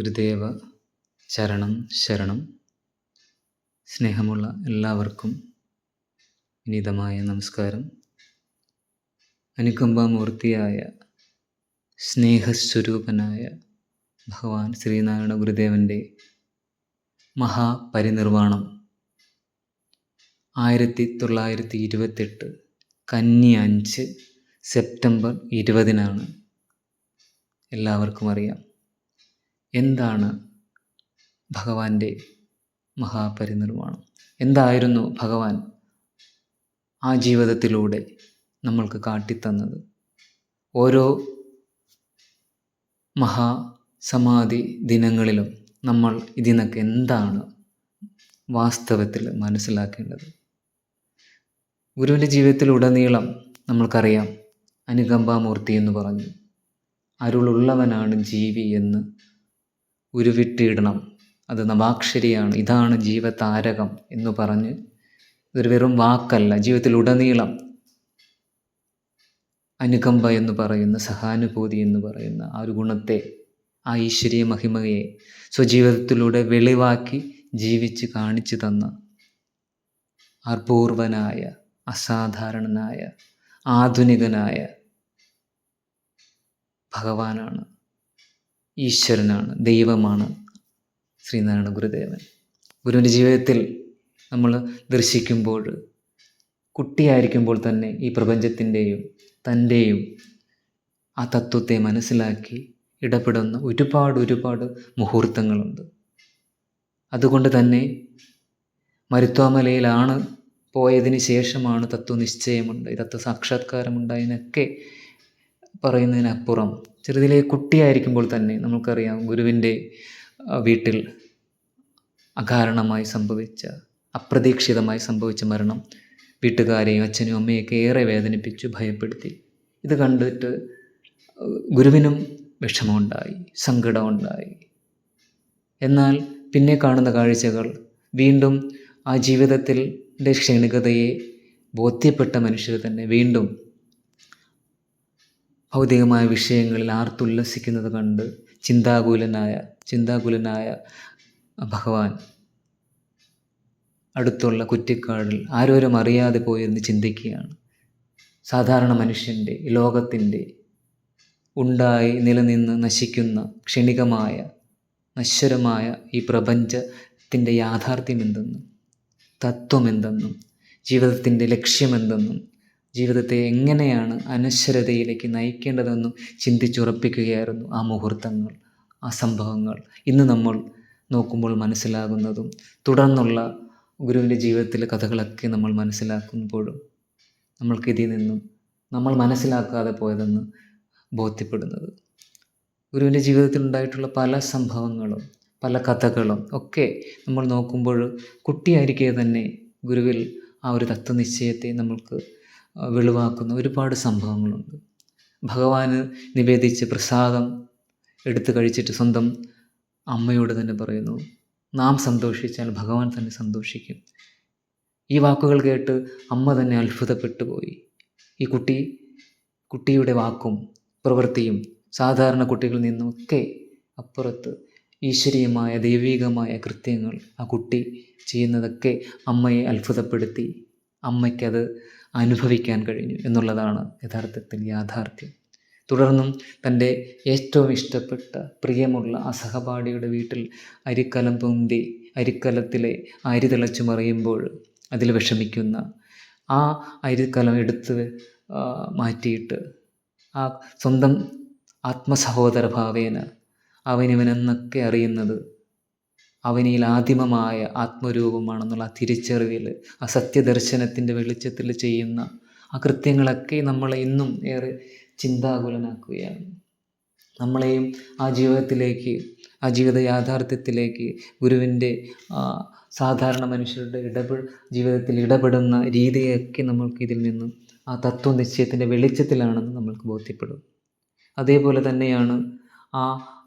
ഗുരുദേവ ചരണം ശരണം. സ്നേഹമുള്ള എല്ലാവർക്കും വിനീതമായ നമസ്കാരം. അനുകമ്പാമൂർത്തിയായ സ്നേഹസ്വരൂപനായ ഭഗവാൻ ശ്രീനാരായണ ഗുരുദേവന്റെ മഹാപരിനിർവാണം. ആയിരത്തി തൊള്ളായിരത്തി ഇരുപത്തെട്ട് കന്നി അഞ്ച് സെപ്റ്റംബർ ഇരുപതിനാണ്. എല്ലാവർക്കും അറിയാം. എന്താണ് ഭഗവാന്റെ മഹാപരിനിർവാണം? എന്തായിരുന്നു ഭഗവാൻ ആ ജീവിതത്തിലൂടെ നമ്മൾക്ക് കാട്ടിത്തന്നത്? ഓരോ മഹാസമാധി ദിനങ്ങളിലും നമ്മൾ ഇതിനൊക്കെ എന്താണ് വാസ്തവത്തിൽ മനസ്സിലാക്കേണ്ടത്? ഗുരുവിന്റെ ജീവിതത്തിലുടനീളം നമ്മൾക്കറിയാം അനുകമ്പാമൂർത്തി എന്ന് പറഞ്ഞു അരുളുള്ളവനാണ് ജീവി എന്ന് ഉരുവിട്ടിടണം. അത് നവാക്ഷരിയാണ് ഇതാണ് ജീവതാരകം എന്ന് പറഞ്ഞ് ഇതൊരു വെറും വാക്കല്ല ജീവിതത്തിലുടനീളം അനുകമ്പ എന്ന് പറയുന്ന സഹാനുഭൂതി എന്ന് പറയുന്ന ആ ഒരു ഗുണത്തെ ആ ഈശ്വരീയ മഹിമയെ സ്വജീവിതത്തിലൂടെ വെളിവാക്കി ജീവിച്ച് കാണിച്ചു തന്ന അപൂർവനായ അസാധാരണനായ ആധുനികനായ ഭഗവാനാണ് ഈശ്വരനാണ് ദൈവമാണ് ശ്രീനാരായണ ഗുരുദേവൻ. ഗുരുവിന്റെ ജീവിതത്തിൽ നമ്മൾ ദർശിക്കുമ്പോൾ കുട്ടിയായിരിക്കുമ്പോൾ തന്നെ ഈ പ്രപഞ്ചത്തിന്റെയും തന്റെയും ആ തത്വത്തെ മനസ്സിലാക്കി ഇടപെടുന്ന ഒരുപാട് ഒരുപാട് മുഹൂർത്തങ്ങളുണ്ട്. അതുകൊണ്ട് തന്നെ മരുത്വാമലയിലാണ് പോയതിന് ശേഷമാണ് തത്വനിശ്ചയമുണ്ട്. തത്വ സാക്ഷാത്കാരമുണ്ടായതിനൊക്കെ പറയുന്നതിനപ്പുറം ചെറുതിലെ കുട്ടിയായിരിക്കുമ്പോൾ തന്നെ നമുക്കറിയാം ഗുരുവിന്റെ വീട്ടിൽ അകാരണമായി സംഭവിച്ച അപ്രതീക്ഷിതമായി സംഭവിച്ച മരണം വീട്ടുകാരെയും അച്ഛനും അമ്മയൊക്കെ ഏറെ വേദനിപ്പിച്ചു ഭയപ്പെടുത്തി. ഇത് കണ്ടിട്ട് ഗുരുവിനും വിഷമമുണ്ടായി സങ്കടമുണ്ടായി. എന്നാൽ പിന്നെ കാണുന്ന കാഴ്ചകൾ വീണ്ടും ആ ജീവിതത്തിൽ ക്ഷണികതയെ ബോധ്യപ്പെട്ട മനുഷ്യർ തന്നെ വീണ്ടും ഭൗതികമായ വിഷയങ്ങളിൽ ആർത്തുല്ലസിക്കുന്നത് കണ്ട് ചിന്താകുലനായ ചിന്താകുലനായ ഭഗവാൻ അടുത്തുള്ള കുറ്റിക്കാടിൽ ആരോരും അറിയാതെ പോയിരുന്ന് ചിന്തിക്കുകയാണ്. സാധാരണ മനുഷ്യന്റെ ലോകത്തിന്റെ ഉണ്ടായി നിലനിന്ന് നശിക്കുന്ന ക്ഷണികമായ നശ്വരമായ ഈ പ്രപഞ്ചത്തിന്റെ യാഥാർത്ഥ്യം എന്തെന്നും തത്വം എന്തെന്നും ജീവിതത്തിന്റെ ലക്ഷ്യമെന്തെന്നും ജീവിതത്തെ എങ്ങനെയാണ് അനശ്വരതയിലേക്ക് നയിക്കേണ്ടതെന്നും ചിന്തിച്ചുറപ്പിക്കുകയായിരുന്നു ആ മുഹൂർത്തങ്ങൾ ആ സംഭവങ്ങൾ. ഇന്ന് നമ്മൾ നോക്കുമ്പോൾ മനസ്സിലാകുന്നതും തുടർന്നുള്ള ഗുരുവിന്റെ ജീവിതത്തിലെ കഥകളൊക്കെ നമ്മൾ മനസ്സിലാക്കുമ്പോഴും നമ്മൾക്കിതിൽ നിന്നും നമ്മൾ മനസ്സിലാക്കാതെ പോയതെന്ന് ബോധ്യപ്പെടുന്നത്. ഗുരുവിന്റെ ജീവിതത്തിൽ ഉണ്ടായിട്ടുള്ള പല സംഭവങ്ങളും പല കഥകളും ഒക്കെ നമ്മൾ നോക്കുമ്പോൾ കുട്ടിയായിരിക്കെ തന്നെ ഗുരുവിൽ ആ ഒരു തത്വനിശ്ചയത്തെ നമ്മൾക്ക് വെളിവാക്കുന്ന ഒരുപാട് സംഭവങ്ങളുണ്ട്. ഭഗവാന് നിവേദിച്ച് പ്രസാദം എടുത്തു കഴിച്ചിട്ട് സ്വന്തം അമ്മയോട് തന്നെ പറയുന്നു നാം സന്തോഷിച്ചാൽ ഭഗവാൻ തന്നെ സന്തോഷിക്കും. ഈ വാക്കുകൾ കേട്ട് അമ്മ തന്നെ അത്ഭുതപ്പെട്ടു പോയി. ഈ കുട്ടി കുട്ടിയുടെ വാക്കും പ്രവൃത്തിയും സാധാരണ കുട്ടികളിൽ നിന്നൊക്കെ അപ്പുറത്ത് ഈശ്വരീയമായ ദൈവികമായ കൃത്യങ്ങൾ ആ കുട്ടി ചെയ്യുന്നതൊക്കെ അമ്മയെ അത്ഭുതപ്പെടുത്തി. അമ്മയ്ക്കത് അനുഭവിക്കാൻ കഴിഞ്ഞു എന്നുള്ളതാണ് യഥാർത്ഥത്തിൽ യാഥാർത്ഥ്യം. തുടർന്നും തന്റെ ഏറ്റവും ഇഷ്ടപ്പെട്ട പ്രിയമുള്ള ആ സഹപാഠിയുടെ വീട്ടിൽ അരിക്കലം പൊന്തി അരിക്കലത്തിലെ അരി തിളച്ചു മറിയുമ്പോൾ അതിൽ വിഷമിക്കുന്ന ആ അരിക്കലം എടുത്ത് മാറ്റിയിട്ട് ആ സ്വന്തം ആത്മസഹോദര ഭാവേന അവനിവനെന്നൊക്കെ അറിയുന്നത് അവനിൽ ആദിമമായ ആത്മരൂപമാണെന്നുള്ള ആ തിരിച്ചറിവിൽ ആ സത്യദർശനത്തിന്റെ വെളിച്ചത്തിൽ ചെയ്യുന്ന ആ കൃത്യങ്ങളൊക്കെ നമ്മളെ ഇന്നും ഏറെ ചിന്താകുലനാക്കുകയാണ്. നമ്മളെയും ആ ജീവിതത്തിലേക്ക് ആ ജീവിത യാഥാർത്ഥ്യത്തിലേക്ക് ഗുരുവിന്റെ സാധാരണ മനുഷ്യരുടെ ഇടപെ ജീവിതത്തിൽ ഇടപെടുന്ന രീതിയൊക്കെ നമ്മൾക്ക് ഇതിൽ നിന്നും ആ തത്വനിശ്ചയത്തിന്റെ വെളിച്ചത്തിലാണെന്ന് നമ്മൾക്ക് ബോധ്യപ്പെടും. അതേപോലെ തന്നെയാണ് ആ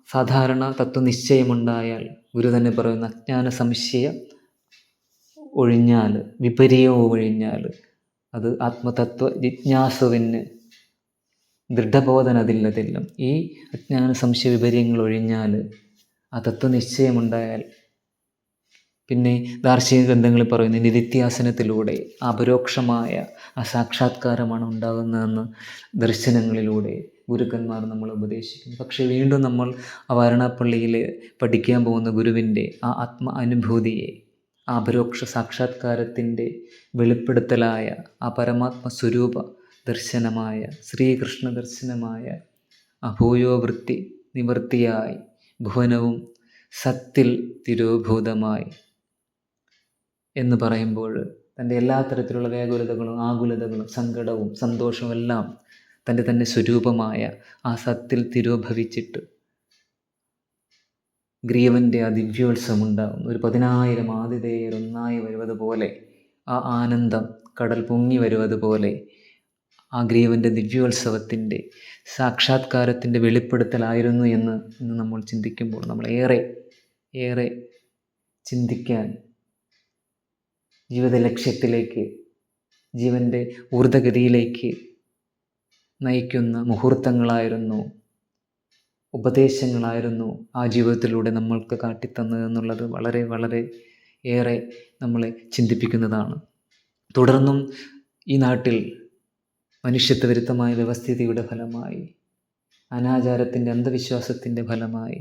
സാധാരണ തത്വനിശ്ചയമുണ്ടായാൽ ഗുരു തന്നെ പറയുന്ന അജ്ഞാന സംശയം ഒഴിഞ്ഞാൽ വിപരീയവും ഒഴിഞ്ഞാൽ അത് ആത്മതത്വ ജിജ്ഞാസുവിന് ദൃഢബോധന അതില്ലതെല്ലാം ഈ അജ്ഞാന സംശയ വിപര്യങ്ങൾ ഒഴിഞ്ഞാൽ ആ തത്വനിശ്ചയമുണ്ടായാൽ പിന്നെ ദാർശനിക ഗ്രന്ഥങ്ങളിൽ പറയുന്ന നിരിത്യാസനത്തിലൂടെ അപരോക്ഷമായ ആ സാക്ഷാത്കാരമാണ് ഉണ്ടാകുന്നതെന്ന് ദർശനങ്ങളിലൂടെ ഗുരുക്കന്മാർ നമ്മൾ ഉപദേശിക്കുന്നു. പക്ഷേ വീണ്ടും നമ്മൾ ആ വാരണാപ്പള്ളിയിൽ പഠിക്കാൻ പോകുന്ന ഗുരുവിന്റെ ആ ആത്മ അനുഭൂതിയെ ആ പരോക്ഷ സാക്ഷാത്കാരത്തിന്റെ വെളിപ്പെടുത്തലായ ആ പരമാത്മ സ്വരൂപ ദർശനമായ ശ്രീകൃഷ്ണ ദർശനമായ അഭൂയോവൃത്തി നിവൃത്തിയായി ഭുവനവും സത്തിൽ തിരോഭൂതമായി എന്ന് പറയുമ്പോൾ തന്റെ എല്ലാ തരത്തിലുള്ള വ്യാകുലതകളും ആകുലതകളും സങ്കടവും സന്തോഷവും എല്ലാം തന്റെ തന്നെ സ്വരൂപമായ ആ സത്തിൽ തിരോഭവിച്ചിട്ട് ഗ്രീവന്റെ ആ ദിവ്യോത്സവം ഉണ്ടാകുന്നു ഒരു പതിനായിരം ആതിഥേയർ ഒന്നായി വരുവതുപോലെ ആ ആനന്ദം കടൽ പൊങ്ങി വരുവതുപോലെ ആ ഗ്രീവന്റെ ദിവ്യോത്സവത്തിന്റെ സാക്ഷാത്കാരത്തിന്റെ വെളിപ്പെടുത്തലായിരുന്നു എന്ന് ഇന്ന് നമ്മൾ ചിന്തിക്കുമ്പോൾ നമ്മൾ ഏറെ ഏറെ ചിന്തിക്കാൻ ജീവിത ലക്ഷ്യത്തിലേക്ക് ജീവന്റെ ഊർധഗതിയിലേക്ക് നയിക്കുന്ന മുഹൂർത്തങ്ങളായിരുന്നു ഉപദേശങ്ങളായിരുന്നു ആ ജീവിതത്തിലൂടെ നമ്മൾക്ക് കാട്ടിത്തന്നത് എന്നുള്ളത് വളരെ വളരെ ഏറെ നമ്മളെ ചിന്തിപ്പിക്കുന്നതാണ്. തുടർന്നും ഈ നാട്ടിൽ മനുഷ്യത്വ വിരുദ്ധമായ വ്യവസ്ഥിതിയുടെ ഫലമായി അനാചാരത്തിന്റെ അന്ധവിശ്വാസത്തിന്റെ ഫലമായി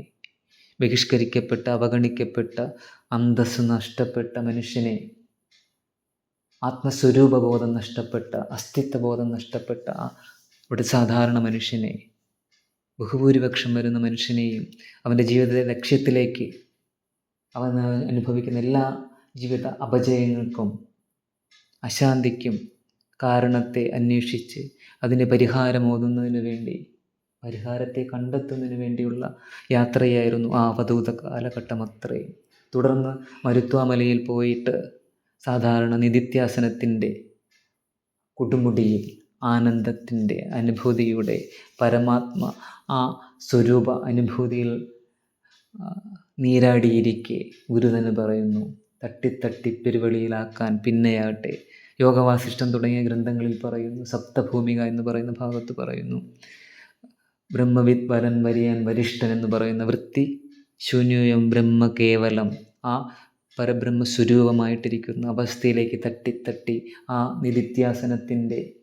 ബഹിഷ്കരിക്കപ്പെട്ട അവഗണിക്കപ്പെട്ട അന്തസ് നഷ്ടപ്പെട്ട മനുഷ്യനെ ആത്മസ്വരൂപബോധം നഷ്ടപ്പെട്ട അസ്തിത്വബോധം നഷ്ടപ്പെട്ട ഇവിടെ സാധാരണ മനുഷ്യനെ ബഹുഭൂരിപക്ഷം വരുന്ന മനുഷ്യനെയും അവന്റെ ജീവിതത്തിലെ ലക്ഷ്യത്തിലേക്ക് അവൻ അനുഭവിക്കുന്ന എല്ലാ ജീവിത അപജയങ്ങൾക്കും അശാന്തിക്കും കാരണത്തെ അന്വേഷിച്ച് അതിന്റെ പരിഹാരമോതുന്നതിന് വേണ്ടി പരിഹാരത്തെ കണ്ടെത്തുന്നതിന് വേണ്ടിയുള്ള യാത്രയായിരുന്നു ആ അവധൂത കാലഘട്ടം അത്രയും. തുടർന്ന് മരുത്വാമലയിൽ പോയിട്ട് സാധാരണ നിതിത്യാസനത്തിന്റെ കൊടുമുടിയിൽ ആനന്ദത്തിന്റെ അനുഭൂതിയുടെ പരമാത്മ ആ സ്വരൂപ അനുഭൂതിയിൽ നീരാടിയിരിക്കെ ഗുരു പറയുന്നു. തട്ടിത്തട്ടി പെരുവളിയിലാക്കാൻ പിന്നെയാട്ടെ യോഗവാസിഷ്ടം തുടങ്ങിയ ഗ്രന്ഥങ്ങളിൽ പറയുന്നു. സപ്തഭൂമിക എന്ന് പറയുന്ന ഭാഗത്ത് പറയുന്നു. ബ്രഹ്മവിത് വരൻ വരിയൻ വരിഷ്ഠൻ എന്ന് പറയുന്ന വൃത്തി ശൂന്യം ബ്രഹ്മ കേവലം ആ പരബ്രഹ്മ സ്വരൂപമായിട്ടിരിക്കുന്ന അവസ്ഥയിലേക്ക് തട്ടിത്തട്ടി ആ നിതിത്യാസനത്തിന്റെ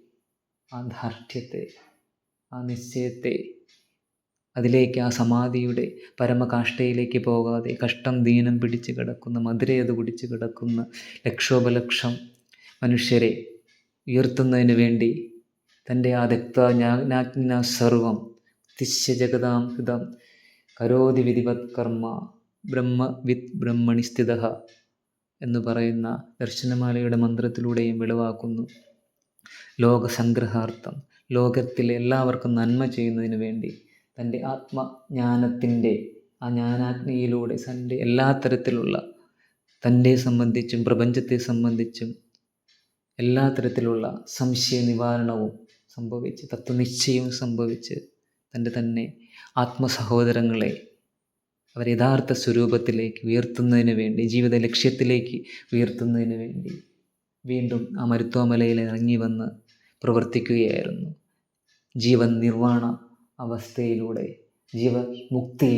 ആ ധാർഢ്യത്തെ ആ നിശ്ചയത്തെ അതിലേക്ക് ആ സമാധിയുടെ പരമകാഷ്ഠയിലേക്ക് പോകാതെ കഷ്ടം ദീനം പിടിച്ച് കിടക്കുന്ന മധുരയത് കുടിച്ച് കിടക്കുന്ന ലക്ഷോപലക്ഷം മനുഷ്യരെ ഉയർത്തുന്നതിന് വേണ്ടി തന്റെ ആ ദക്ത ജ്ഞാജ്ഞ സർവം തിശ്യ ജഗതാം ഹിതം കരോതി വിധിവത് കർമ്മ ബ്രഹ്മ വിത്ത് ബ്രഹ്മണി സ്ഥിത എന്ന് പറയുന്ന ദർശനമാലയുടെ മന്ത്രത്തിലൂടെയും വെളിവാക്കുന്നു. ലോകസംഗ്രഹാർത്ഥം ലോകത്തിലെ എല്ലാവർക്കും നന്മ ചെയ്യുന്നതിന് വേണ്ടി തന്റെ ആത്മജ്ഞാനത്തിന്റെ ആ ജ്ഞാനാഗ്നിയിലൂടെ തന്റെ എല്ലാ തരത്തിലുള്ള തന്നെ സംബന്ധിച്ചും പ്രപഞ്ചത്തെ സംബന്ധിച്ചും എല്ലാ തരത്തിലുള്ള സംശയ നിവാരണവും സംഭവിച്ച് തത്വനിശ്ചയവും സംഭവിച്ച് തന്റെ തന്നെ ആത്മസഹോദരങ്ങളെ അവർ യഥാർത്ഥ സ്വരൂപത്തിലേക്ക് ഉയർത്തുന്നതിന് വേണ്ടി ജീവിത ലക്ഷ്യത്തിലേക്ക് ഉയർത്തുന്നതിന് വേണ്ടി വീണ്ടും ആ മരുത്വാമലയിൽ ഇറങ്ങി വന്ന് പ്രവർത്തിക്കുകയായിരുന്നു. ജീവൻ നിർവാണ അവസ്ഥയിലൂടെ ജീവമുക്തി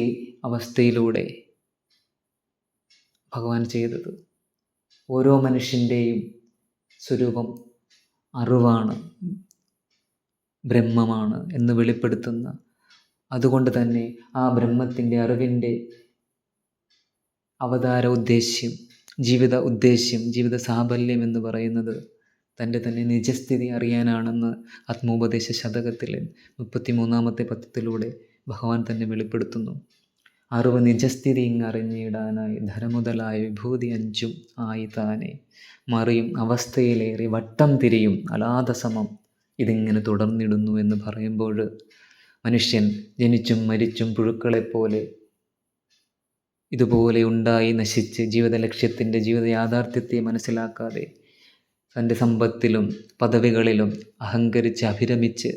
അവസ്ഥയിലൂടെ ഭഗവാൻ ചെയ്തത്. ഓരോ മനുഷ്യന്റെയും സ്വരൂപം അറിവാണ് ബ്രഹ്മമാണ് എന്ന് വെളിപ്പെടുത്തുന്ന. അതുകൊണ്ട് തന്നെ ആ ബ്രഹ്മത്തിന്റെ അറിവിന്റെ അവതാര ഉദ്ദേശ്യം ജീവിത ഉദ്ദേശ്യം ജീവിത സാഫല്യം എന്ന് പറയുന്നത് തന്റെ തന്നെ നിജസ്ഥിതി അറിയാനാണെന്ന് ആത്മോപദേശ ശതകത്തിൽ മുപ്പത്തി മൂന്നാമത്തെ പത്രത്തിലൂടെ ഭഗവാൻ തന്നെ വെളിപ്പെടുത്തുന്നു. അറിവ് നിജസ്ഥിതി ഇങ്ങറിഞ്ഞിടാനായി ധരമുതലായ വിഭൂതി അഞ്ചും ആയി താനെ. മറിയും അവസ്ഥയിലേറി വട്ടം തിരിയും അലാധസമം ഇതിങ്ങനെ തുടർന്നിടുന്നു എന്ന് പറയുമ്പോൾ മനുഷ്യൻ ജനിച്ചും മരിച്ചും പുഴുക്കളെപ്പോലെ ഇതുപോലെ ഉണ്ടായി നശിച്ച് ജീവിത ലക്ഷ്യത്തിന്റെ ജീവിത യാഥാർത്ഥ്യത്തെ മനസ്സിലാക്കാതെ തന്റെ സമ്പത്തിലും പദവികളിലും അഹങ്കരിച്ച് അഭിരമിച്ച്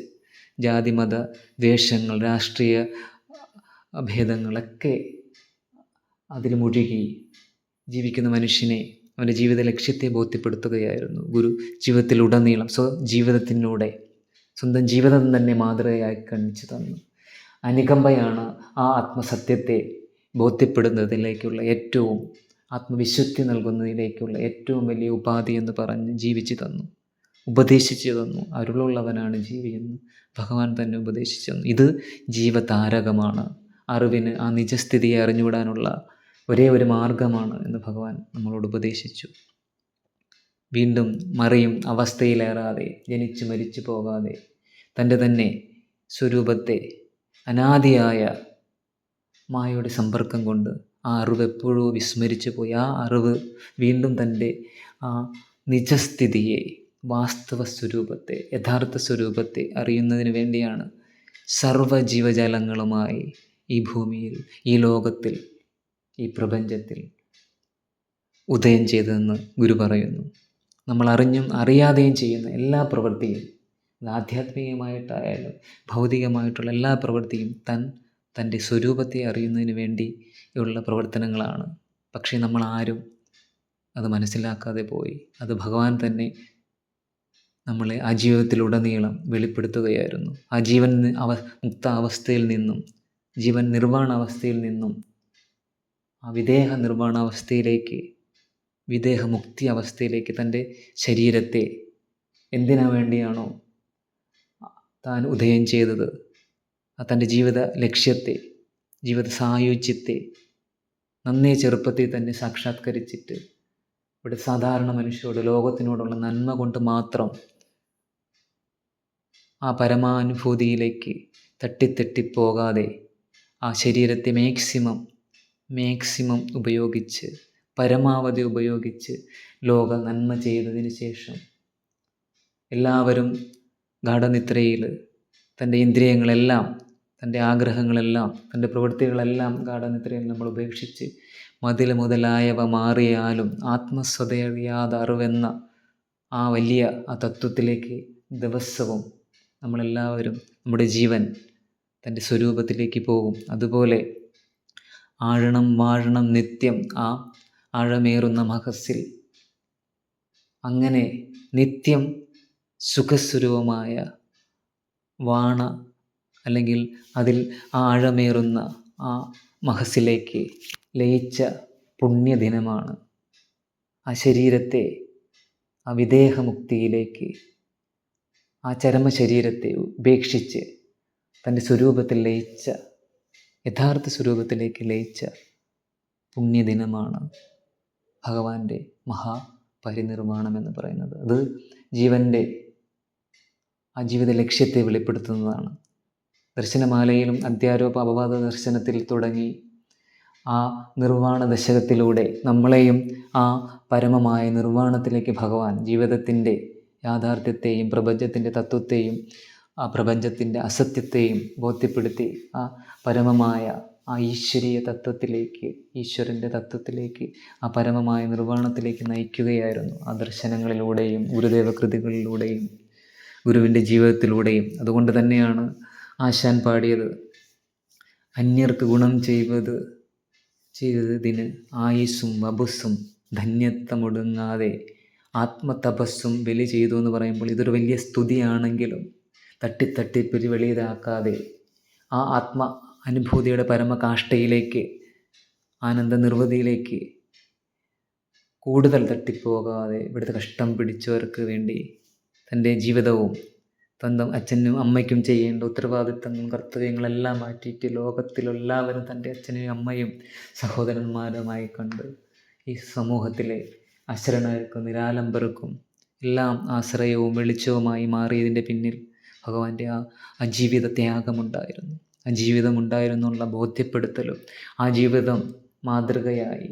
ജാതിമത വേഷങ്ങൾ രാഷ്ട്രീയ ഭേദങ്ങളൊക്കെ അതിൽ മുഴുകി ജീവിക്കുന്ന മനുഷ്യനെ അവന്റെ ജീവിത ലക്ഷ്യത്തെ ബോധ്യപ്പെടുത്തുകയായിരുന്നു. ഗുരു ജീവിതത്തിലുടനീളം സ്വ ജീവിതത്തിലൂടെ സ്വന്തം ജീവിതം തന്നെ മാതൃകയായി കാണിച്ചു തന്നു. അനുകമ്പയാണ് ആ ആത്മസത്യത്തെ ബോധ്യപ്പെടുന്നതിലേക്കുള്ള ഏറ്റവും ആത്മവിശുദ്ധി നൽകുന്നതിലേക്കുള്ള ഏറ്റവും വലിയ ഉപാധി എന്ന് പറഞ്ഞ് ജീവിച്ചു തന്നു. ഉപദേശിച്ചു തന്നു. അരുളുള്ളവനാണ് ജീവിയെന്ന് ഭഗവാൻ തന്നെ ഉപദേശിച്ചു തന്നു. ഇത് ജീവതാരകമാണ്. അറിവിന് ആ നിജസ്ഥിതിയെ അറിഞ്ഞുവിടാനുള്ള ഒരേ ഒരു മാർഗമാണ് എന്ന് ഭഗവാൻ നമ്മളോട് ഉപദേശിച്ചു. വീണ്ടും മറിയും അവസ്ഥയിലേറാതെ ജനിച്ചു മരിച്ചു പോകാതെ തന്റെ തന്നെ സ്വരൂപത്തെ അനാദിയായ മായയുടെ സമ്പർക്കം കൊണ്ട് ആ അറിവ് എപ്പോഴോ വിസ്മരിച്ചു പോയി. ആ അറിവ് വീണ്ടും തന്റെ ആ നിജസ്ഥിതിയെ വാസ്തവ സ്വരൂപത്തെ യഥാർത്ഥ സ്വരൂപത്തെ അറിയുന്നതിന് വേണ്ടിയാണ് സർവ ജീവജാലങ്ങളുമായി ഈ ഭൂമിയിൽ ഈ ലോകത്തിൽ ഈ പ്രപഞ്ചത്തിൽ ഉദയം ചെയ്തതെന്ന് ഗുരു പറയുന്നു. നമ്മൾ അറിഞ്ഞും അറിയാതെയും ചെയ്യുന്ന എല്ലാ പ്രവൃത്തിയും ആധ്യാത്മികമായിട്ടായാലും ഭൗതികമായിട്ടുള്ള എല്ലാ പ്രവൃത്തിയും തൻ തന്റെ സ്വരൂപത്തെ അറിയുന്നതിന് വേണ്ടിയുള്ള പ്രവർത്തനങ്ങളാണ്. പക്ഷേ നമ്മൾ ആരും അത് മനസ്സിലാക്കാതെ പോയി. അത് ഭഗവാൻ തന്നെ നമ്മളെ ആ ജീവിതത്തിലുടനീളം വെളിപ്പെടുത്തുകയായിരുന്നു. ആ ജീവൻ അവ മുക്ത അവസ്ഥയിൽ നിന്നും ജീവൻ നിർവാണ അവസ്ഥയിൽ നിന്നും ആ വിദേഹ നിർവാണ അവസ്ഥയിലേക്ക് വിദേഹമുക്തി അവസ്ഥയിലേക്ക് തന്റെ ശരീരത്തെ എന്തിനു വേണ്ടിയാണോ താൻ ഉദയം ചെയ്തത്? തന്റെ ജീവിത ലക്ഷ്യത്തെ ജീവിത സായുജ്യത്തെ നന്നേ ചെറുപ്പത്തിൽ തന്നെ സാക്ഷാത്കരിച്ചിട്ട് ഇവിടെ സാധാരണ മനുഷ്യരോട് ലോകത്തിനോടുള്ള നന്മ കൊണ്ട് മാത്രം ആ പരമാനുഭൂതിയിലേക്ക് തട്ടിത്തട്ടിപ്പോകാതെ ആ ശരീരത്തെ മാക്സിമം മാക്സിമം ഉപയോഗിച്ച് പരമാവധി ഉപയോഗിച്ച് ലോക നന്മ ചെയ്തതിന് ശേഷം എല്ലാവരും ഗാഠനിദ്രയിൽ തന്റെ ഇന്ദ്രിയങ്ങളെല്ലാം തന്റെ ആഗ്രഹങ്ങളെല്ലാം തന്റെ പ്രവൃത്തികളെല്ലാം ഗാഠനിദ്രയിൽ നമ്മൾ ഉപേക്ഷിച്ച് മതിൽ മുതലായവ മാറിയാലും ആത്മസ്വതയറിയാതെ അറിവെന്ന ആ വലിയ ആ തത്വത്തിലേക്ക് ദിവസവും നമ്മളെല്ലാവരും നമ്മുടെ ജീവൻ തന്റെ സ്വരൂപത്തിലേക്ക് പോകും. അതുപോലെ ആഴണം വാഴണം നിത്യം ആ ആഴമേറുന്ന മഹസ്സിൽ അങ്ങനെ നിത്യം സുഖസ്വരൂപമായ വാണ അല്ലെങ്കിൽ അതിൽ ആഴമേറുന്ന ആ മഹസിലേക്ക് ലയിച്ച പുണ്യദിനമാണ് ആ ശരീരത്തെ ആ വിദേഹമുക്തിയിലേക്ക് ആ ചരമ ശരീരത്തെ ഉപേക്ഷിച്ച് തന്റെ സ്വരൂപത്തിൽ ലയിച്ച യഥാർത്ഥ സ്വരൂപത്തിലേക്ക് ലയിച്ച പുണ്യദിനമാണ് ഭഗവാന്റെ മഹാപരിനിർവാണം എന്ന് പറയുന്നത്. അത് ജീവന്റെ ആ ജീവിത ലക്ഷ്യത്തെ വെളിപ്പെടുത്തുന്നതാണ്. ദർശനമാലയിലും അധ്യാരോപ അപവാദ ദർശനത്തിൽ തുടങ്ങി. ആ നിർവാണ ദശകത്തിലൂടെ നമ്മളെയും ആ പരമമായ നിർവാണത്തിലേക്ക് ഭഗവാൻ ജീവിതത്തിന്റെ യാഥാർത്ഥ്യത്തെയും പ്രപഞ്ചത്തിന്റെ തത്വത്തെയും ആ പ്രപഞ്ചത്തിന്റെ അസത്യത്തെയും ബോധ്യപ്പെടുത്തി ആ പരമമായ ആ ഈശ്വരീയ തത്വത്തിലേക്ക് ഈശ്വരന്റെ തത്വത്തിലേക്ക് ആ പരമമായ നിർവാണത്തിലേക്ക് നയിക്കുകയായിരുന്നു ആ ദർശനങ്ങളിലൂടെയും ഗുരുദേവ കൃതികളിലൂടെയും ഗുരുവിന്റെ ജീവിതത്തിലൂടെയും. അതുകൊണ്ട് തന്നെയാണ് ആശാൻ പാടിയത്. അന്യർക്ക് ഗുണം ചെയ്തത് ചെയ്തതിന് ആയുസ്സും വപസ്സും ധന്യത്വമൊടുങ്ങാതെ ആത്മതപസ്സും ബലി ചെയ്തു എന്ന് പറയുമ്പോൾ ഇതൊരു വലിയ സ്തുതിയാണെങ്കിലും തട്ടിത്തട്ടി പിരിവെളിയതാക്കാതെ ആ ആത്മ അനുഭൂതിയുടെ പരമകാഷ്ഠയിലേക്ക് ആനന്ദ നിർവൃതിയിലേക്ക് കൂടുതൽ തട്ടിപ്പോകാതെ ഇവിടുത്തെ കഷ്ടം പിടിച്ചവർക്ക് വേണ്ടി തന്റെ ജീവിതവും സ്വന്തം അച്ഛനും അമ്മയ്ക്കും ചെയ്യേണ്ട ഉത്തരവാദിത്തങ്ങളും കർത്തവ്യങ്ങളെല്ലാം മാറ്റിയിട്ട് ലോകത്തിലെല്ലാവരും തന്റെ അച്ഛനെയും അമ്മയും സഹോദരന്മാരുമായി കണ്ട് ഈ സമൂഹത്തിലെ അശരണർക്കും നിരാലംബർക്കും എല്ലാം ആശ്രയവും വെളിച്ചവുമായി മാറിയതിന്റെ പിന്നിൽ ഭഗവാന്റെ ആ അജീവിത ജീവിത ത്യാഗമുണ്ടായിരുന്നു. ആ ജീവിതമുണ്ടായിരുന്നുള്ള ബോധ്യപ്പെടുത്തലും ആ ജീവിതം മാതൃകയായി.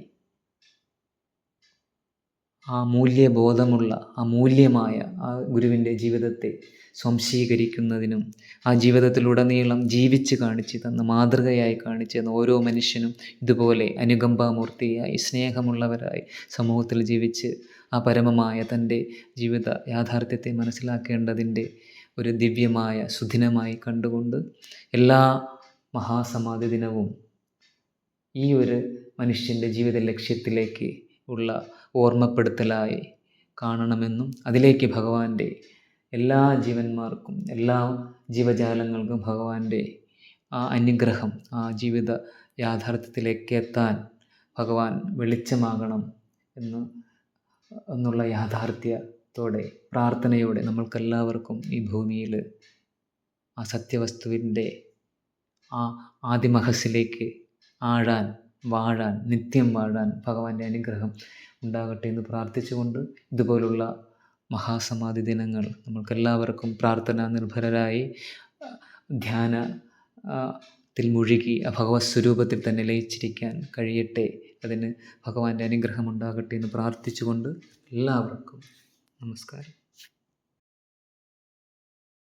ആ മൂല്യബോധമുള്ള ആ മൂല്യമായ ആ ഗുരുവിന്റെ ജീവിതത്തെ സ്വാംശീകരിക്കുന്നതിനും ആ ജീവിതത്തിലുടനീളം ജീവിച്ച് കാണിച്ചു തന്ന മാതൃകയായി കാണിച്ചു തന്ന ഓരോ മനുഷ്യനും ഇതുപോലെ അനുകമ്പാമൂർത്തിയായി സ്നേഹമുള്ളവരായി സമൂഹത്തിൽ ജീവിച്ച് ആ പരമമായ തന്റെ ജീവിത യാഥാർത്ഥ്യത്തെ മനസ്സിലാക്കേണ്ടതിന്റെ ഒരു ദിവ്യമായ സുദിനമായി കണ്ടുകൊണ്ട് എല്ലാ മഹാസമാധി ദിനവും ഈ ഒരു മനുഷ്യന്റെ ജീവിത ലക്ഷ്യത്തിലേക്ക് ഉള്ള ഓർമ്മപ്പെടുത്തലായി കാണണമെന്നും അതിലേക്ക് ഭഗവാന്റെ എല്ലാ ജീവന്മാർക്കും എല്ലാ ജീവജാലങ്ങൾക്കും ഭഗവാന്റെ ആ അനുഗ്രഹം ആ ജീവിത യാഥാർത്ഥ്യത്തിലേക്ക് എത്താൻ ഭഗവാൻ വെളിച്ചമാകണം എന്ന് എന്നുള്ള യാഥാർത്ഥ്യത്തോടെ പ്രാർത്ഥനയോടെ നമ്മൾക്കെല്ലാവർക്കും ഈ ഭൂമിയിൽ ആ സത്യവസ്തുവിന്റെ ആ ആദിമഹസിലേക്ക് ആഴാൻ വാഴാൻ നിത്യം വാഴാൻ ഭഗവാന്റെ അനുഗ്രഹം ഉണ്ടാകട്ടെ എന്ന് പ്രാർത്ഥിച്ചുകൊണ്ട് ഇതുപോലുള്ള മഹാസമാധി ദിനങ്ങൾ നമ്മൾക്കെല്ലാവർക്കും പ്രാർത്ഥനാ നിർഭരരായി ധ്യാന ത്തിൽ മുഴുകി ഭഗവത് സ്വരൂപത്തിൽ തന്നെ ലയിച്ചിരിക്കാൻ കഴിയട്ടെ. അതിന് ഭഗവാന്റെ അനുഗ്രഹം ഉണ്ടാകട്ടെ എന്ന് പ്രാർത്ഥിച്ചുകൊണ്ട് എല്ലാവർക്കും നമസ്കാരം.